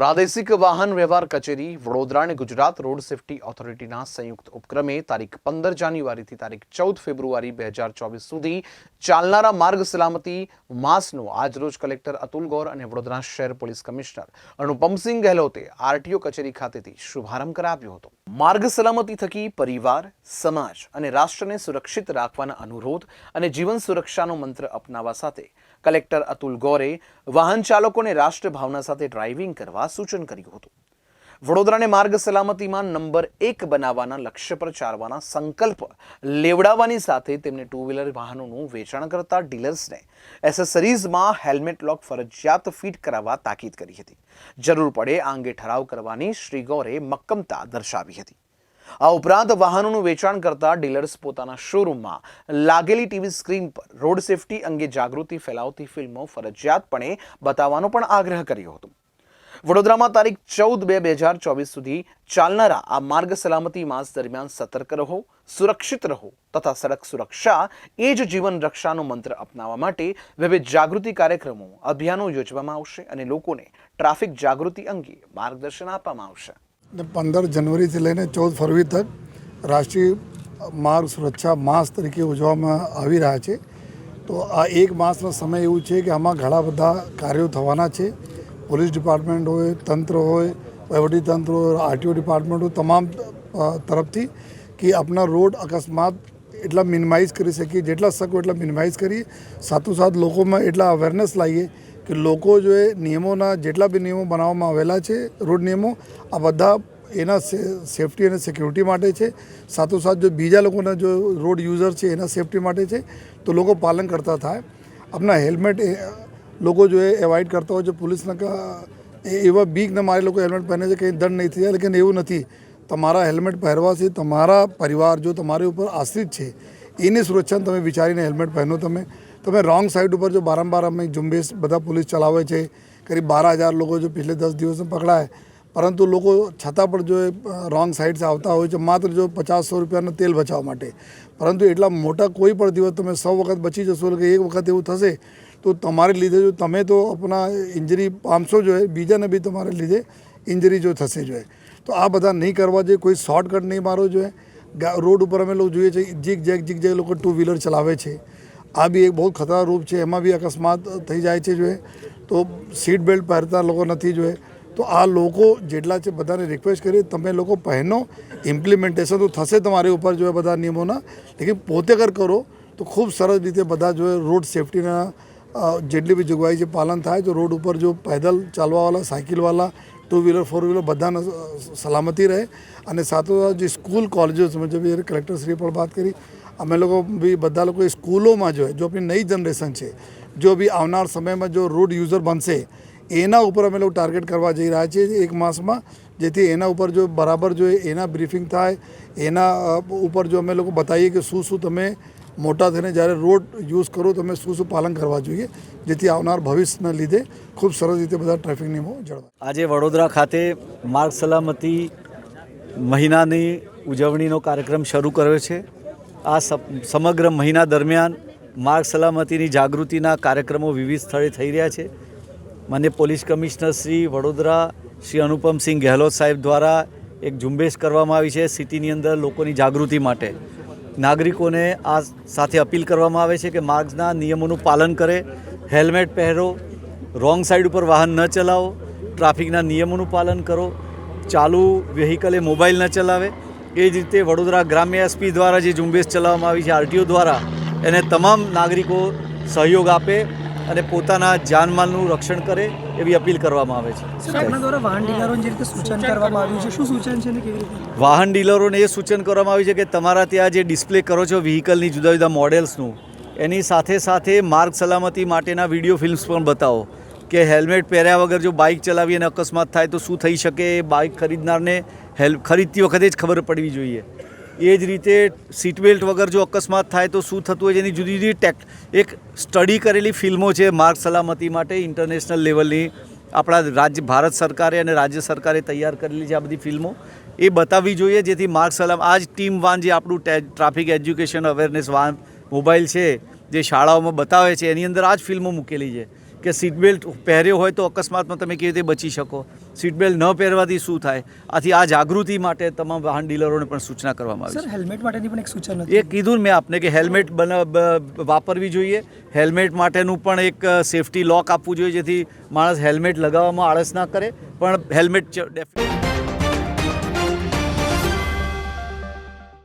પ્રાદેશિક વાહન વ્યવહાર કચેરી વડોદરા અને ગુજરાત રોડ સેફટી ઓથોરિટીના સંયુક્ત ઉપક્રમે તારીખ પંદર જાન્યુઆરીથી તારીખ ચૌદ ફેબ્રુઆરી બે હજાર ચોવીસ સુધી ચાલનારા માર્ગ સલામતી માસનો આજરોજ કલેક્ટર અતુલ ગૌર અને વડોદરા શહેર પોલીસ કમિશનર અનુપમસિંહ ગહેલોતે આરટીઓ કચેરી ખાતેથી શુભારંભ કરાવ્યો હતો. માર્ગ સલામતી થકી પરિવાર, સમાજ અને રાષ્ટ્રને સુરક્ષિત રાખવાના અનુરોધ અને જીવન સુરક્ષાનો મંત્ર અપનાવવા સાથે કલેક્ટર અતુલ ગૌરે વાહન ચાલકોને રાષ્ટ્રભાવના સાથે ડ્રાઇવિંગ કરવા સૂચન કર્યું હતું. વડોદરાને માર્ગ સલામતીમાં નંબર એક બનાવવાના લક્ષ્ય પર ચાલવાના સંકલ્પ લેવડાવવાની સાથે તેમને ટુ વ્હીલર વાહનોનું વેચાણ કરતા ડીલર્સને એસેસરીઝમાં હેલ્મેટ લોક ફરજિયાત ફિટ કરાવવા તાકીદ કરી હતી. જરૂર પડે આ અંગે ઠરાવ કરવાની શ્રી ગૌરે મક્કમતા દર્શાવી હતી. આ ઉપરાંત વાહનોનું વેચાણ કરતા ડીલર્સ પોતાના શોરૂમમાં લાગેલી ટીવી સ્ક્રીન પર રોડ સેફટી અંગે જાગૃતિ ફેલાવતી ફિલ્મો ફરજિયાતપણે બતાવવાનો પણ આગ્રહ કર્યો હતો. વડોદરામાં તારીખ ચૌદ બે બે હજાર ચોવીસ સુધી ચાલનારા આ માર્ગ સલામતી માસ દરમિયાન સતર્ક રહો, સુરક્ષિત રહો તથા સડક સુરક્ષા એ જ જીવન રક્ષાનો મંત્ર અપનાવવા માટે વિવિધ જાગૃતિ કાર્યક્રમો, અભિયાનો યોજવામાં આવશે અને લોકોને ટ્રાફિક જાગૃતિ અંગે માર્ગદર્શન આપવામાં આવશે. પંદર જનવરીથી લઈને ચૌદ ફરવરી તક રાષ્ટ્રીય માર્ગ સુરક્ષા માસ તરીકે ઉજવવામાં આવી રહ્યા છે. તો આ એક માસનો સમય એવું છે કે આમાં ઘણા બધા કાર્યો થવાના છે. પોલીસ ડિપાર્ટમેન્ટ હોય, તંત્ર હોય વહીવટીતંત્ર હોય, આરટીઓ ડિપાર્ટમેન્ટ હોય, તમામ તરફથી કે આપણા રોડ અકસ્માત એટલા મિનિમાઇઝ કરી શકીએ, જેટલા શકો એટલા મિનિમાઇઝ કરીએ. સાથોસાથ લોકોમાં એટલા અવેરનેસ લાવીએ કે લોકો જો એ નિયમોના જેટલા બી નિયમો બનાવવામાં આવેલા છે, રોડ નિયમો, આ બધા એના સેફટી અને સિક્યુરિટી માટે છે. સાથોસાથ જો બીજા લોકોના જો રોડ યુઝર છે એના સેફટી માટે છે, તો લોકો પાલન કરતા થાય. આપણા હેલ્મેટ લોકો જો એ એવોઇડ કરતા હોય છે પોલીસના એ એવા બીકને મારે લોકો હેલ્મેટ પહેરે છે કંઈ દંડ નહીં થાય, લેકિન એવું નથી. તમારા હેલ્મેટ પહેરવાથી તમારા પરિવાર જો તમારી ઉપર આશ્રિત છે, એની સુરક્ષાને તમે વિચારીને હેલ્મેટ પહેરો તમે. તમે રોંગ સાઈડ ઉપર જો બારંબાર અમે ઝુંબેશ બધા પોલીસ ચલાવે છે, કરીબ બાર હજાર લોકો જો પિછલે દસ દિવસમાં પકડાય, પરંતુ લોકો છતાં પણ જો રોંગ સાઈડથી આવતા હોય છે, માત્ર જો પચાસ સો રૂપિયાનું તેલ બચાવવા માટે. પરંતુ એટલા મોટા કોઈ પણ દિવસ તમે સો વખત બચી જશો કે એક વખત એવું થશે તો તમારે લીધે જો તમે તો આપણા ઇન્જરી પામશો જોઈએ બીજાને બી તમારે લીધે ઇન્જરી જો થશે જોઈએ તો આ બધા નહીં કરવા જોઈએ, કોઈ શોર્ટકટ નહીં મારવો જોઈએ. રોડ ઉપર અમે લોકો જોઈએ છીએ જીક જેક જીગ જેક લોકો ટુ વ્હીલર ચલાવે છે. આ બી એક બહુ ખતરા રૂપ છે, એમાં બી અકસ્માત થઈ જાય છે જોઈએ તો સીટ બેલ્ટ પહેરતા લોકો નથી જોઈએ તો આ લોકો જેટલા છે બધાને રિક્વેસ્ટ કરી તમે લોકો પહેનો ઇમ્પ્લિમેન્ટેશન તો થશે તમારી ઉપર જોઈએ બધા નિયમોના. લેકિન પોતે કર કરો, તો ખૂબ સરસ રીતે બધા જોઈએ રોડ સેફટીના જેટલી બી જોગવાઈ છે, પાલન થાય તો રોડ ઉપર જો પેદલ ચાલવાવાળા, સાયકલવાળા ટુ વ્હીલર ફોર વ્હીલર બધાને સલામતી રહે. અને સાથોસાથ જે સ્કૂલ કોલેજો જે કલેક્ટરશ્રીએ પણ વાત કરી, અમે લોકો બી બધા લોકો સ્કૂલોમાં જો જો આપણી નવી જનરેશન છે, જો બી આવનાર સમયમાં જો રોડ યુઝર બનશે, એના ઉપર અમે લોકો ટાર્ગેટ કરવા જઈ રહ્યા છીએ એક માસમાં, જેથી એના ઉપર જો બરાબર જો એના બ્રીફિંગ થાય, એના ઉપર જો અમે લોકો બતાવીએ કે શું શું તમે મોટા થઈને જ્યારે રોડ યુઝ કરો તમે શું શું પાલન કરવા જોઈએ, જેથી આવનાર ભવિષ્યના લીધે ખૂબ સરસ રીતે બધા ટ્રાફિક નિયમો જળવાય આજે વડોદરા ખાતે માર્ગ સલામતી મહિનાની ઉજવણીનો કાર્યક્રમ શરૂ કર્યો છે. આ સમગ્ર મહિના દરમિયાન માર્ગ સલામતીની જાગૃતિના કાર્યક્રમો વિવિધ સ્થળે થઈ રહ્યા છે. મને પોલીસ કમિશનર શ્રી વડોદરા શ્રી અનુપમસિંહ ગેહલોત સાહેબ દ્વારા એક ઝુંબેશ કરવામાં આવી છે સિટીની અંદર લોકોની જાગૃતિ માટે. નાગરિકોને આ સાથે અપીલ કરવામાં આવે છે કે માર્ગના નિયમોનું પાલન કરે, હેલ્મેટ પહેરો, રોંગ સાઈડ ઉપર વાહન ન ચલાવો, ટ્રાફિકના નિયમોનું પાલન કરો, ચાલુ વ્હીકલે મોબાઈલ ન ચલાવે. એ જ રીતે વડોદરા ગ્રામ્ય એસપી દ્વારા જે ઝુંબેશ ચલાવવામાં આવી છે, આરટીઓ દ્વારા, એને તમામ નાગરિકો સહયોગ આપે અને પોતાના જાનમાલનું રક્ષણ કરે એવી અપીલ કરવામાં આવે છે. સર આપના દ્વારા વાહન ડીલરોને જે રીતે સૂચન કરવામાં આવ્યું છે શું સૂચન છે કેવી રીતે? વાહન ડીલરોને એ સૂચન કરવામાં આવ્યું છે કે તમારા ત્યાં જે ડિસ્પ્લે કરો છો વ્હીકલની જુદા જુદા મોડેલ્સનું એની સાથે સાથે માર્ગ સલામતી માટેના વીડિયો ફિલ્મ્સ પણ બતાવો કે હેલ્મેટ પહેર્યા વગર જો બાઇક ચલાવી અને અકસ્માત થાય તો શું થઈ શકે? એ બાઇક ખરીદનારને હેલ્પ ખરીદતી વખતે જ ખબર પડવી જોઈએ. એ જ રીતે સીટ બેલ્ટ વગર જો અકસ્માત થાય તો શું થતું હોય? એની જુદી જુદી ટેક એક સ્ટડી કરેલી ફિલ્મો છે માર્ગ સલામતી માટે ઇન્ટરનેશનલ લેવલની આપણા રાજ્ય ભારત સરકારે અને રાજ્ય સરકારે તૈયાર કરેલી છે આ બધી ફિલ્મો. એ બતાવવી જોઈએ જેથી માર્ગ સલામ આ જ ટીમ વાન જે આપણું traffic education awareness van mobile છે, જે શાળાઓમાં બતાવે છે, એની અંદર આ જ ફિલ્મો મૂકેલી છે કે સીટ બેલ્ટ પહેર્યો હોય તો અકસ્માતમાં તમે કેવી રીતે બચી શકો? સીટ બેલ્ટ ન પહેરવાથી શું થાય? આથી આ જાગૃતિ માટે તમામ વાહન ડીલરોને પણ સૂચના કરવામાં આવી સર હેલ્મેટ માટેની પણ એક સૂચના એ કીધું મેં આપને કે હેલ્મેટ વાપરવી જોઈએ. હેલ્મેટ માટેનું પણ એક સેફટી લોક આપવું જોઈએ જેથી માણસ હેલ્મેટ લગાવવામાં આળસ ના કરે. પણ હેલ્મેટ ડેફિનેટ